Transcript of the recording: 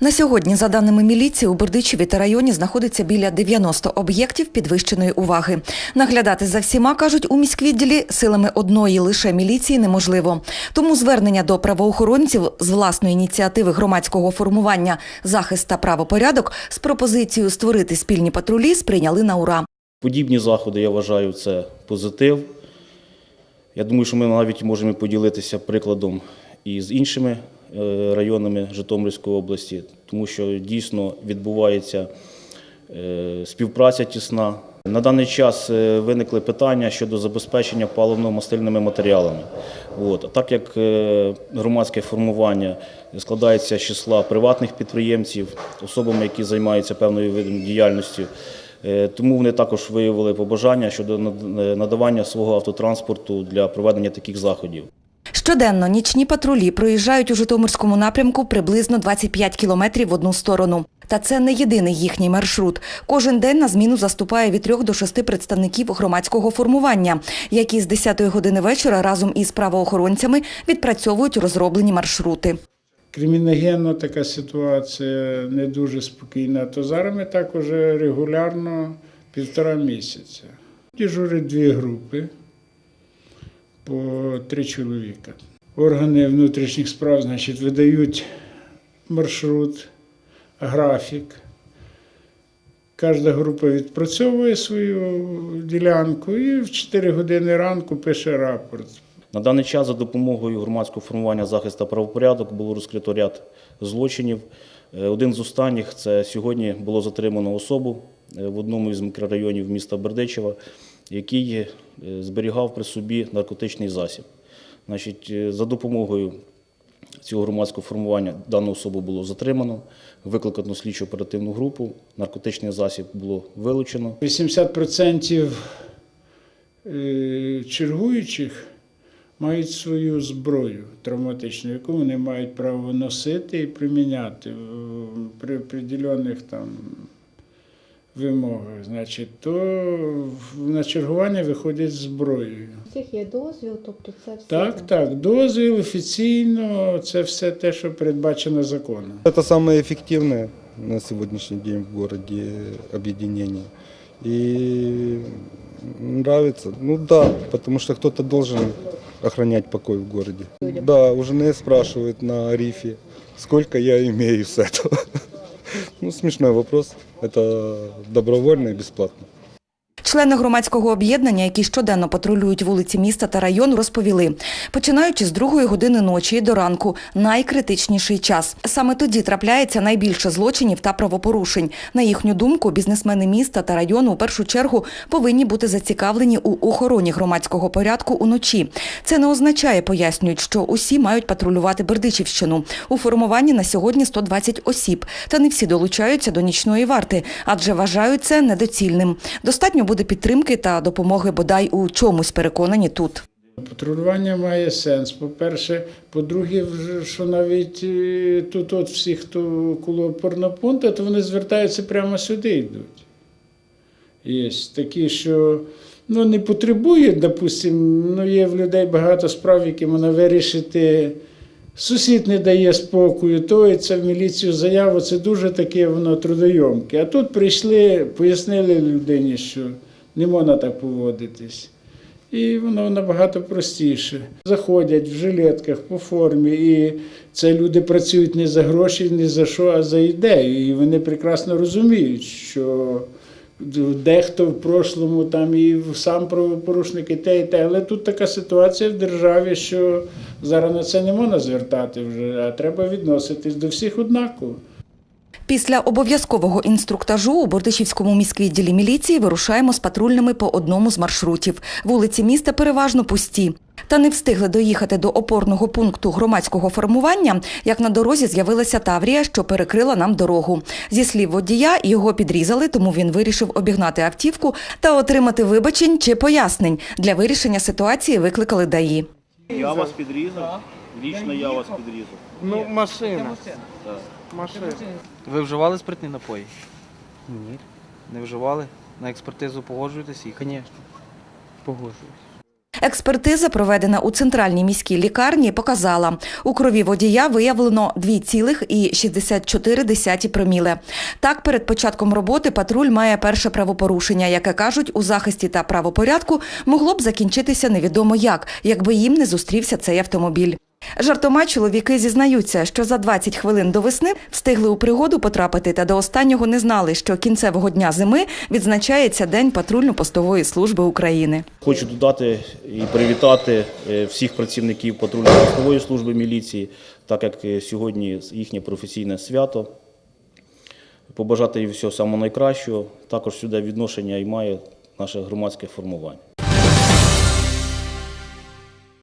На сьогодні, за даними міліції, у Бердичеві та районі знаходиться біля 90 об'єктів підвищеної уваги. Наглядати за всіма, кажуть у міськвідділі, силами одної лише міліції неможливо. Тому звернення до правоохоронців з власної ініціативи громадського формування захист та правопорядок з пропозицією створити спільні патрулі сприйняли на ура. Подібні заходи, я вважаю, це позитив. Я думаю, що ми навіть можемо поділитися прикладом і з іншими районами Житомирської області, тому що дійсно відбувається е, співпраця тісна. На даний час е, виникли питання щодо забезпечення паливно-мастильними матеріалами. От. Так як е, громадське формування складається з числа приватних підприємців, особами, які займаються певною видом діяльністю, Е, Тому вони також виявили побажання щодо е, надавання свого автотранспорту для проведення таких заходів. Щоденно нічні патрулі проїжджають у Житомирському напрямку приблизно 25 кілометрів в одну сторону. Та це не єдиний їхній маршрут. Кожен день на зміну заступає від трьох до шести представників громадського формування, які з 10 години вечора разом із правоохоронцями відпрацьовують розроблені маршрути. криміногенна така ситуація, не дуже спокійна, то зараз ми так уже регулярно півтора місяця. Дежурять дві групи по три чоловіка. Органи внутрішніх справ, значить, видають маршрут, графік. Кожна група відпрацьовує свою ділянку і в 4 години ранку пише рапорт. На даний час за допомогою громадського формування захисту правопорядок було розкрито ряд злочинів. Е, Один з останніх це сьогодні було затримано особу е, в одному із мікрорайонів міста Бердичева, який е, зберігав при собі наркотичний засіб. Значить, е, за допомогою цього громадського формування дану особу було затримано, викликано слідчо оперативну групу, наркотичний засіб було вилучено. 80% е, чергуючих мають свою зброю травматичну, яку вони мають право носити і приміняти при определених там вимогах. Значить, то в- на чергування виходять з зброєю. У всіх є дозвіл, тобто це все. Так, так, дозвіл офіційно, це все те, що передбачено законом. Это самое эффективное на сегодняшний день в городе объединение. И нравится. Ну да, потому что кто-то должен охранять покой в городе. Да, у жены спрашивают на рифе, сколько я имею с этого. Ну, смешной вопрос. Это добровольно и бесплатно. Члени громадського об'єднання, які щоденно патрулюють вулиці міста та район, розповіли, починаючи з другої години ночі до ранку найкритичніший час. Саме тоді трапляється найбільше злочинів та правопорушень. На їхню думку, бізнесмени міста та району у першу чергу повинні бути зацікавлені у охороні громадського порядку уночі. Це не означає, пояснюють, що усі мають патрулювати Бердичівщину. У формуванні на сьогодні 120 осіб, та не всі долучаються до нічної варти, адже вважають це недоцільним. Достатньо буде підтримки та допомоги бодай у чомусь переконані тут. Патрулювання має сенс. По-перше, по-друге, що навіть е, тут от всі, хто коло опорного то вони звертаються прямо сюди йдуть. Є такі, що ну, не потребують, допустимо, ну, є в людей багато справ, які можна вирішити. Сусід не дає спокою, то і це в міліцію заяву, це дуже таке воно трудойомке. А тут прийшли, пояснили людині, що не можна так поводитись. І воно набагато простіше. Заходять в жилетках по формі, і це люди працюють не за гроші, не за що, а за ідею. І вони прекрасно розуміють, що дехто в прошлому там і сам правопорушник, і те, і те. Але тут така ситуація в державі, що зараз на це не можна звертати вже, а треба відноситись до всіх однаково. Після обов'язкового інструктажу у Бордичівському міськвідділі міліції вирушаємо з патрульними по одному з маршрутів. Вулиці міста переважно пусті. Та не встигли доїхати до опорного пункту громадського формування, як на дорозі з'явилася Таврія, що перекрила нам дорогу. Зі слів водія, його підрізали, тому він вирішив обігнати автівку та отримати вибачень чи пояснень. Для вирішення ситуації викликали ДАІ. Я вас підрізав, лічно я вас підрізав. Ну, машина. Машина. Ви вживали спиртні напої? Ні, Не вживали? На експертизу погоджуєтесь їх? звісно. Погоджуюсь. Експертиза, проведена у центральній міській лікарні, показала, у крові водія виявлено 2,64 проміле. Так, перед початком роботи патруль має перше правопорушення, яке кажуть, у захисті та правопорядку могло б закінчитися невідомо як, якби їм не зустрівся цей автомобіль. Жартома чоловіки зізнаються, що за 20 хвилин до весни встигли у пригоду потрапити та до останнього не знали, що кінцевого дня зими відзначається День патрульно-постової служби України. Хочу додати і привітати е, всіх працівників патрульно-постової служби міліції, так як е, сьогодні їхнє професійне свято. Побажати їм всього самого найкращого. Також сюди відношення і має наше громадське формування.